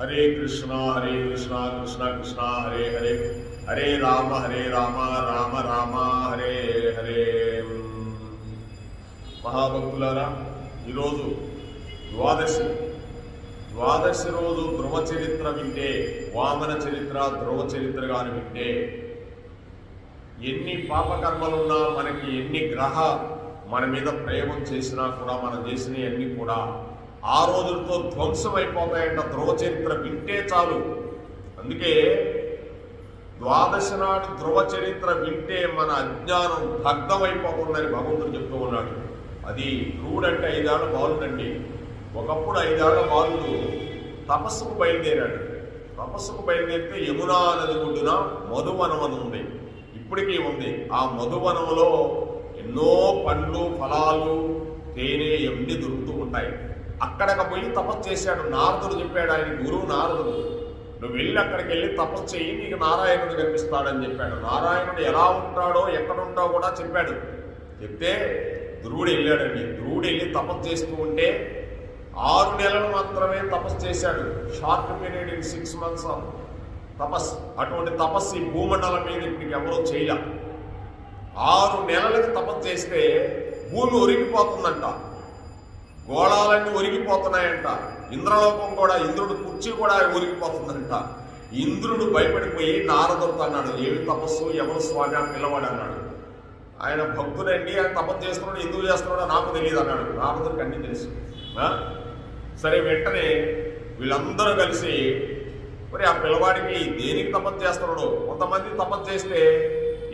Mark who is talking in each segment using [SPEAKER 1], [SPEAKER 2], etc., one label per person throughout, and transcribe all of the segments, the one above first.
[SPEAKER 1] హరే కృష్ణ హరే కృష్ణ కృష్ణ కృష్ణ హరే హరే. హరే రామ హరే రామ రామ రామ హరే హరే. మహాభక్తులారా ఈరోజు ద్వాదశి. ద్వాదశి రోజు ధ్రువ చరిత్ర వింటే వామన చరిత్ర ధ్రువ చరిత్ర వింటే ఎన్ని పాపకర్మలున్నా మనకి ఎన్ని గ్రహ మన మీద ప్రయోగం చేసినా కూడా మనం చేసిన అన్ని కూడా ఆ రోజులతో ధ్వంసం అయిపోతాయంట ధ్రువ చరిత్ర వింటే చాలు. అందుకే ద్వాదశ నాడు ధ్రువ చరిత్ర వింటే మన అజ్ఞానం భగ్నమైపోతుందని భగవంతుడు చెప్తూ ఉన్నాడు. అది ధ్రువుడంటే ఐదేళ్ళ బాలుడండి. ఒకప్పుడు ఐదేళ్ళ బాలుడు తపస్సుకు బయలుదేరాడు. తపస్సుకు బయలుదేరితే యమునా నది ఒడ్డున మధువనం అని ఉంది. ఇప్పటికీ ఉంది. ఆ మధువనంలో ఎన్నో పండ్లు ఫలాలు తేనె ఎన్ని దొరుకుతూ ఉంటాయి. అక్కడికి పోయి తపస్సు చేశాడు. నారదుడు చెప్పాడు ఆయన గురువు నారదుడు. నువ్వు వెళ్ళి అక్కడికి వెళ్ళి తపస్సు చేయి నీకు నారాయణుడు కనిపిస్తాడని చెప్పాడు. నారాయణుడు ఎలా ఉంటాడో ఎక్కడ కూడా చెప్పాడు. చెప్తే ధ్రువుడు వెళ్ళాడండి. ధ్రువుడు వెళ్ళి తపస్సు చేస్తూ ఉంటే ఆరు నెలలు మాత్రమే తపస్సు చేశాడు. Short period in six months తపస్ అటువంటి తపస్సు ఈ భూమండలం మీద ఇప్పటికి ఎవరో చేయలే. ఆరు నెలలకు తపస్సు చేస్తే భూమి ఒరిగిపోతుందంట. గోళాలన్నీ ఒరిగిపోతున్నాయంట. ఇంద్రలోకం కూడా ఇంద్రుడు కుర్చీ కూడా ఒరిగిపోతుందంట. ఇంద్రుడు భయపడిపోయి నారదుడితో అన్నాడు ఏమి తపస్సు? ఎవరు స్వామి? అని పిల్లవాడు అన్నాడు. ఆయన భక్తుడండి ఆయన తపస్సు చేస్తున్నాడు ఎందుకు చేస్తున్నాడో నాకు తెలియదు అన్నాడు. నారదుడికి అన్ని తెలుసు. సరే వెంటనే వీళ్ళందరూ కలిసి మరి ఆ పిల్లవాడికి దేనికి తపస్సు చేస్తున్నాడు? కొంతమంది తపస్సు చేస్తే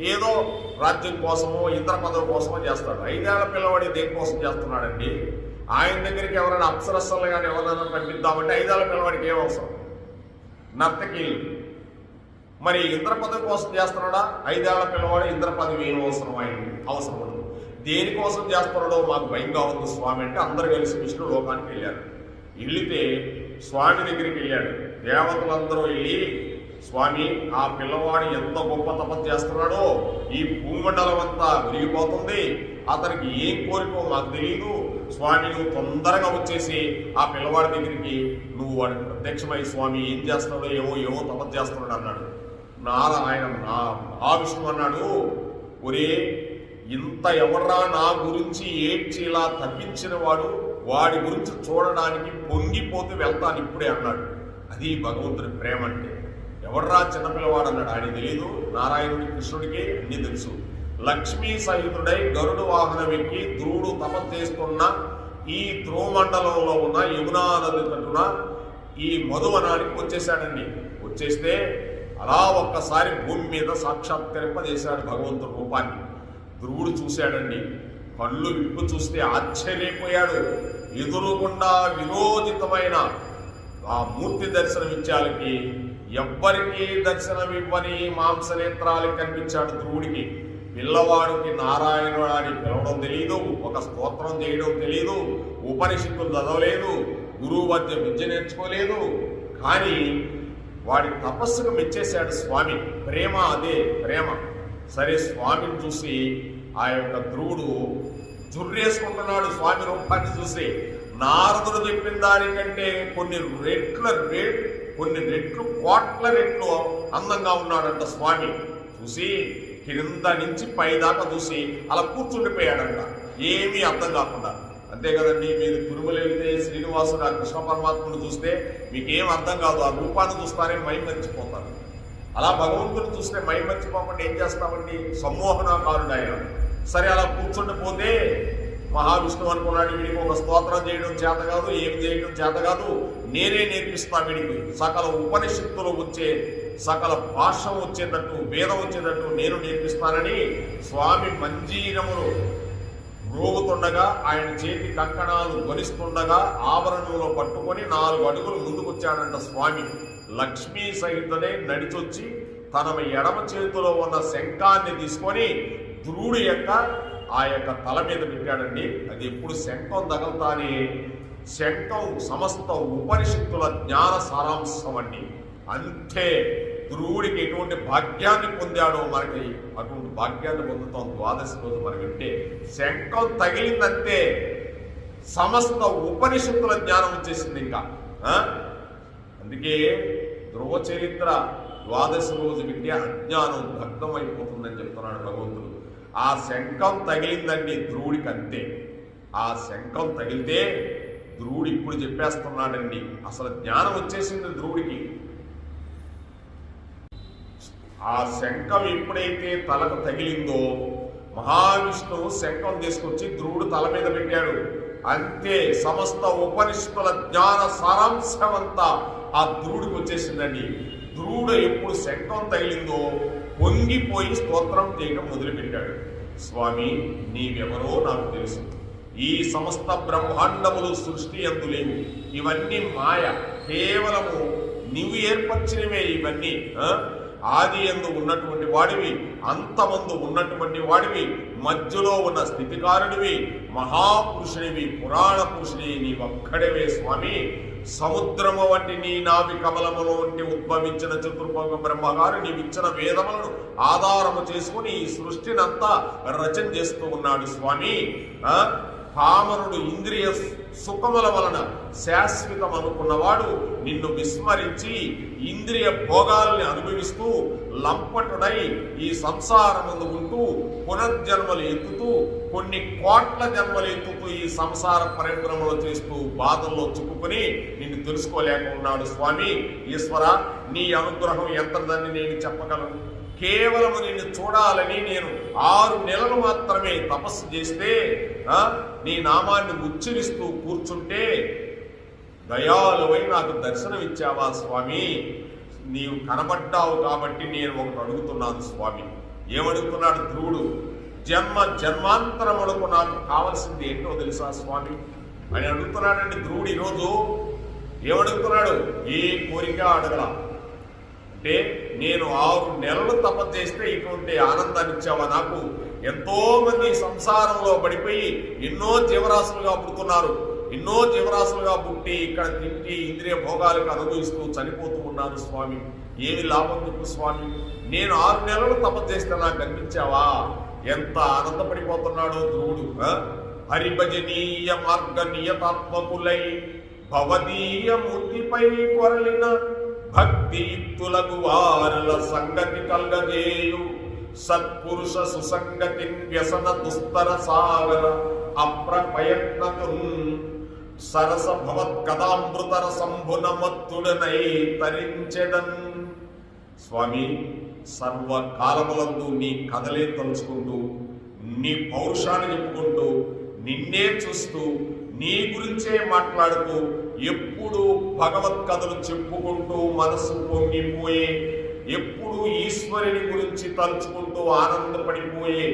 [SPEAKER 1] ఏదో రాజ్యం కోసమో ఇంద్ర పదవి కోసమో చేస్తాడు. ఐదేళ్ళ పిల్లవాడి దేనికోసం చేస్తున్నాడండి? ఆయన దగ్గరికి ఎవరైనా అప్సరస్సులు కానీ ఎవరైనా పంపిద్దామంటే ఐదేళ్ళ పిల్లవాడికి ఏం అవసరం? నర్తకీలు మరి ఇంద్ర పదవి కోసం చేస్తున్నాడా? ఐదేళ్ళ పిల్లవాడు ఇంద్ర పదవి ఏం అవసరం ఆయనకి? అవసరం ఉండదు. దేనికోసం చేస్తున్నాడో మాకు భయంగా ఉంది స్వామి అంటే అందరు కలిసి విష్ణు లోకానికి వెళ్ళారు. వెళ్ళితే స్వామి దగ్గరికి వెళ్ళాడు. దేవతలందరూ వెళ్ళి స్వామి ఆ పిల్లవాడు ఎంత గొప్ప తపస్సు చేస్తున్నాడో ఈ భూమండలం అంతా విరిగిపోతుంది. అతనికి ఏం కోరికో మాకు తెలియదు స్వామి నువ్వు తొందరగా వచ్చేసి ఆ పిల్లవాడి దగ్గరికి నువ్వు వాడికి ప్రత్యక్షమై స్వామి ఏం చేస్తున్నాడో ఏమో ఏమో తపస్సు చేస్తున్నాడు అన్నాడు. నారాయణ నా ఆ విష్ణు అన్నాడు. ఒరే ఇంత ఎవర్రా నా గురించి ఏడ్చి ఇలా తప్పించిన వాడు వాడి గురించి చూడడానికి పొంగిపోతూ వెళ్తాను ఇప్పుడే అన్నాడు. అది భగవంతుడి ప్రేమ అంటే. ఎవర్రా చిన్నపిల్లవాడు అన్నాడు. ఆయన తెలియదు నారాయణుడి కృష్ణుడికి అన్ని తెలుసు. లక్ష్మీ సహితుడై గరుడు వాహనం ఎక్కి ధ్రువుడు తపస్సు చేస్తున్న ఈ ధ్రువమండలంలో ఉన్న యమునా నది తట్టున ఈ మధువనానికి వచ్చేసాడండి వచ్చేస్తే అలా ఒక్కసారి భూమి మీద సాక్షాత్కరింపజేశాడు భగవంతుడు రూపాన్ని. ధ్రువుడు చూశాడండి. కళ్ళు విప్పు చూస్తే ఆశ్చర్యపోయాడు. ఎదురుగుండా విరోధితమైన ఆ మూర్తి దర్శనమిచ్చాలకి ఎవ్వరికీ దర్శనం ఇవ్వని మాంసనేత్రాలు కనిపించాడు ధ్రువుడికి పిల్లవాడికి నారాయణుడు అని పిలవడం తెలియదు ఒక స్తోత్రం చేయడం తెలియదు ఉపనిషత్తులు చదవలేదు గురువు వద్ద విద్య నేర్చుకోలేదు. కానీ వాడి తపస్సుకు మెచ్చేశాడు స్వామి. ప్రేమ అదే ప్రేమ. సరే స్వామిని చూసి ఆ యొక్క ధ్రువుడు జుర్రేసుకుంటున్నాడు స్వామి రూపాన్ని చూసి. నారదుడు చెప్పిన దానికంటే కొన్ని రెట్ల రేట్ కొన్ని రెట్లు కోట్ల రెట్లు అందంగా ఉన్నాడంట స్వామి. చూసి కింద నుంచి పైదాకా చూసి అలా కూర్చుండిపోయాడంట. ఏమీ అర్థం కాకుండా. అంతే కదండి మీరు తిరుమల వెళ్తే శ్రీనివాసుడు ఆ కృష్ణ పరమాత్ముడు చూస్తే మీకేం అర్థం కాదు. ఆ రూపాన్ని చూస్తారే మై మర్చిపోతారు. అలా భగవంతుడు చూస్తే మై మర్చిపోకుండా ఏం చేస్తామండి? సమ్మోహనాకారుడు ఆయన సరే అలా కూర్చుండిపోతే మహావిష్ణువు అనుకున్నాడు వీడికి ఒక స్తోత్రం చేయడం చేత కాదు ఏం చేయడం చేత కాదు నేనే నేర్పిస్తా వీడికి. సకల ఉపనిషత్తులు వచ్చే సకల భాష వచ్చేటట్టు వేదం వచ్చేటట్టు నేను నేర్పిస్తానని స్వామి మంజీరములు రోగుతుండగా ఆయన చేతి కంకణాలు ధ్వనిస్తుండగా ఆభరణంలో పట్టుకొని నాలుగు అడుగులు ముందుకొచ్చాడంట స్వామి. లక్ష్మీ సహితనే నడిచొచ్చి తన ఎడమ చేతిలో ఉన్న శంఖాన్ని తీసుకొని ధ్రువుడి యొక్క ఆ యొక్క తల మీద పెట్టాడండి. అది ఎప్పుడు శంఖం తగలుతానే? శంఖం సమస్త ఉపనిషత్తుల జ్ఞాన సారాంశం అండి. అంతే. ధ్రువుడికి ఎటువంటి భాగ్యాన్ని పొందాడో మనకి అటువంటి భాగ్యాన్ని పొందుతాం ద్వాదశి రోజు మనం వింటే శంఖం తగిలిందంటే సమస్త ఉపనిషత్తుల జ్ఞానం వచ్చేసింది ఇంకా అందుకే ధ్రువ చరిత్ర ద్వాదశి రోజు వింటే అజ్ఞానం భగ్నమైపోతుందని చెప్తున్నాడు భగవంతుడు. ఆ శంఖం తగిలిందండి ధ్రువుడికి అంతే. ఆ శంఖం తగిలితే ధ్రువుడు ఇప్పుడు చెప్పేస్తున్నాడండి అసలు జ్ఞానం వచ్చేసింది ధ్రువుడికి. ఆ శంఖం ఎప్పుడైతే తలకు తగిలిందో మహావిష్ణువు శంఖం తీసుకొచ్చి ధ్రువుడు తల మీద పెట్టాడు. అంతే సమస్త ఉపనిషత్తుల జ్ఞాన సారాంశమంతా ఆ ధ్రువుడికి వచ్చేసిందండి. ధ్రువుడు ఎప్పుడు శంఖం తగిలిందో పొంగిపోయి స్తోత్రం చేయడం మొదలుపెట్టాడు. స్వామి నీవెవరో నాకు తెలుసు. ఈ సమస్త బ్రహ్మాండములు సృష్టి అందులేవు ఇవన్నీ మాయ. కేవలము నీవు ఏర్పరిచినవే ఇవన్నీ ఆది ఎందు ఉన్నటువంటి వాడివి అంతమందు ఉన్నటువంటి వాడివి మధ్యలో ఉన్న స్థితికారుడివి మహాపురుషుడివి పురాణ పురుషుడి నీ ఒక్కడవే స్వామి. సముద్రము వంటి నీ నావి కమలములో వంటి ఉద్భవించిన చతుర్భంగ బ్రహ్మగారు నీవిచ్చిన వేదములను ఆధారము చేసుకుని ఈ సృష్టినంతా రచన చేస్తూ ఉన్నాడు స్వామి. పామరుడు ఇంద్రియ సుఖముల వలన శాశ్వతం అనుకున్నవాడు నిన్ను విస్మరించి ఇంద్రియ భోగాల్ని అనుభవిస్తూ లంపటుడై ఈ సంసారముందు ఉంటూ పునర్జన్మలు ఎత్తుతూ కొన్ని కోట్ల జన్మలు ఎత్తుతూ ఈ సంసార పరిభ్రమలు చేస్తూ బాధల్లో చిక్కుకుని నిన్ను తెలుసుకోలేక ఉన్నాడు స్వామి. ఈశ్వర నీ అనుగ్రహం ఎంతదని నేను చెప్పగలను. కేవలము నిన్ను చూడాలని నేను ఆరు నెలలు మాత్రమే తపస్సు చేస్తే నీ నామాన్ని ఉచ్చరిస్తూ కూర్చుంటే దయాలువై నాకు దర్శనం ఇచ్చావా స్వామి? నీవు కనబడ్డావు కాబట్టి నేను ఒకటి అడుగుతున్నాను స్వామి. ఏమడుగుతున్నాడు ధ్రువుడు? జన్మ జన్మాంతరములకు నాకు కావలసింది ఏంటో తెలుసా స్వామి? అని అడుగుతున్నాడండి ధ్రువుడు ఈరోజు. ఏమడుగుతున్నాడు? ఏ కోరిక అడగల. అంటే నేను ఆరు నెలలు తప చేస్తే ఇటువంటి ఆనందాన్ని ఇచ్చావా నాకు? ఎంతో మంది సంసారంలో పడిపోయి ఎన్నో జీవరాశులుగా పుడుతున్నారు. ఎన్నో జీవరాశులుగా పుట్టి ఇక్కడ తింటి ఇంద్రియ భోగాలకు అనుభవిస్తూ చనిపోతూ ఉన్నారు స్వామి. ఏమి లాభం చెప్పు స్వామి? నేను ఆరు నెలలు తప చేస్తే నాకు కనిపించావా ఎంత ఆనందపడిపోతున్నాడో ధ్రువుడు హరిభజనీయ మార్గ నియతాత్మకులై భవదీయ మూర్తిపై కొరలిన భక్తియుక్తులకు వారుల సంగతి కల్గజేయు. సత్పురుష సుసంగతి వ్యసన దుస్తర సాగర అప్రపయత్నతున్. సరస భవత్ కదామృతర సంభున మత్తుడనై తరించెదన్. స్వామి సర్వకాలములందు నీ కథలే తలుచుకుంటూ నీ పౌరుషాన్ని చెప్పుకుంటూ నిన్నే చూస్తూ నీ గురించే మాట్లాడుతూ ఎప్పుడు భగవత్ కథలు చెప్పుకుంటూ మనసు పొంగిపోయే ఎప్పుడు ఈశ్వరుని గురించి తలుచుకుంటూ ఆనందపడిపోయే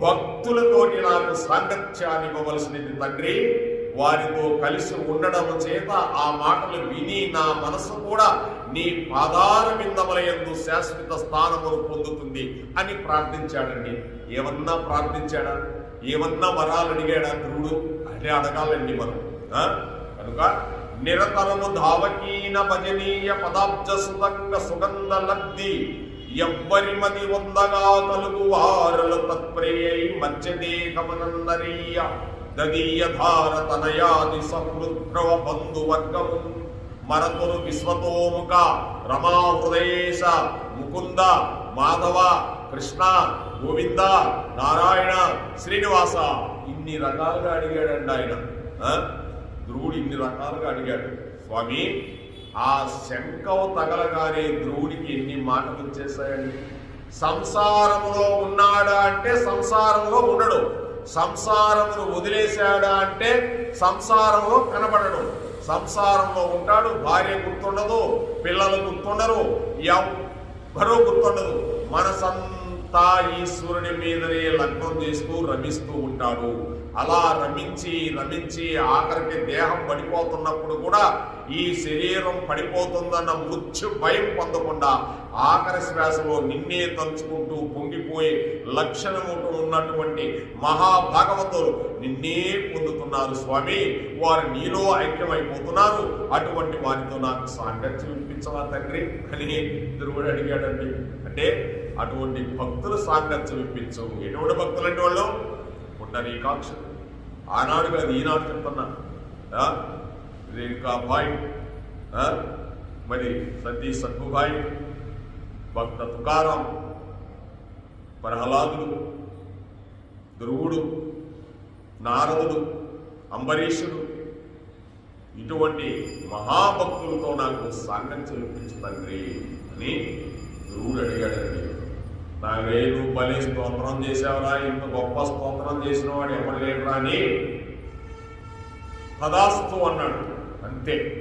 [SPEAKER 1] భక్తులతోటి నాకు సాంగత్యాన్ని ఇవ్వవలసినది తండ్రి. వారితో కలిసి ఉండడం చేత ఆ మాటలు విని నా మనసు కూడా నీ పాదాల విందమలయందు శాశ్వత స్థానమును పొందుతుంది అని ప్రార్థించాడండి. ఏమన్నా ప్రార్థించాడా? ఏమన్నా వరాలు అడిగాడా? ధ్రువుడు అని అడగాలండి మనం కనుక నిరతరము ధావకీన భజనీయ పదాబ్జ సుతంగ సుగంధ లబ్ధి. ఎవ్వరి మది వందగా కలుగు వారుల తత్ప్రేయై మధ్యదే గమనందరీయ. దదీయ ధార తనయాది సహృద్రవ బంధువర్గము. మరతురు విశ్వతోముఖ రమా హృదయేశ ముకుంద మాధవ కృష్ణ గోవింద నారాయణ శ్రీనివాస. ఇన్ని రకాలుగా అడిగాడండి ఆయన. ధ్రువుడు ఇన్ని రకాలుగా అడిగాడు. స్వామి ఆ శంఖం తగలగానే ధ్రువుడికి ఎన్ని మాటలు వచ్చేసాయండి? సంసారంలో ఉన్నాడా అంటే సంసారంలో ఉండడు. సంసారమును వదిలేశాడా అంటే సంసారంలో కనబడడు. సంసారంలో ఉంటాడు భార్య గుర్తుండదు పిల్లలు గుర్తుండరు ఎవ్వరూ గుర్తుండదు. అంతా ఈశ్వరుని మీదనే లగ్నం చేస్తూ రమిస్తూ ఉంటాడు. అలా రమించి రమించి ఆఖరికి దేహం పడిపోతున్నప్పుడు కూడా ఈ శరీరం పడిపోతుందన్న మృత్యు భయం పొందకుండా ఆఖరి శ్వాసలో నిన్నే తలుచుకుంటూ పొంగిపోయే లక్షణము ఉన్నటువంటి మహాభాగవతులు నిన్నే పొందుతున్నారు స్వామి. వారు నీలో ఐక్యమైపోతున్నారు. అటువంటి వారితో నాకు సాంగత్యం వినిపించవా తండ్రి? అని ధ్రువుడు అడిగాడండి. అంటే అటువంటి భక్తులు సాంగత్యం ఇప్పించు. ఎటువంటి భక్తులు అంటే వాళ్ళు? కాక్ష ఆనాడు కాదు ఈనాడు చెప్తున్నా. ఆ? రేణుకాబాయి మరి సతీ సత్తుబాయి భక్త తుకారాం ప్రహ్లాదుడు ధ్రువుడు నారదుడు అంబరీషుడు ఇటువంటి మహాభక్తులతో నాకు సాంగం ఇప్పించు తండ్రి అని ధ్రువుడు అడిగాడండి. నా నువ్వు బలి స్తోత్రం చేసావురా ఇంత గొప్ప స్తోత్రం చేసిన వాడు ఎవరు లేడురా అని పదాస్తు అన్నాడు. అంతే.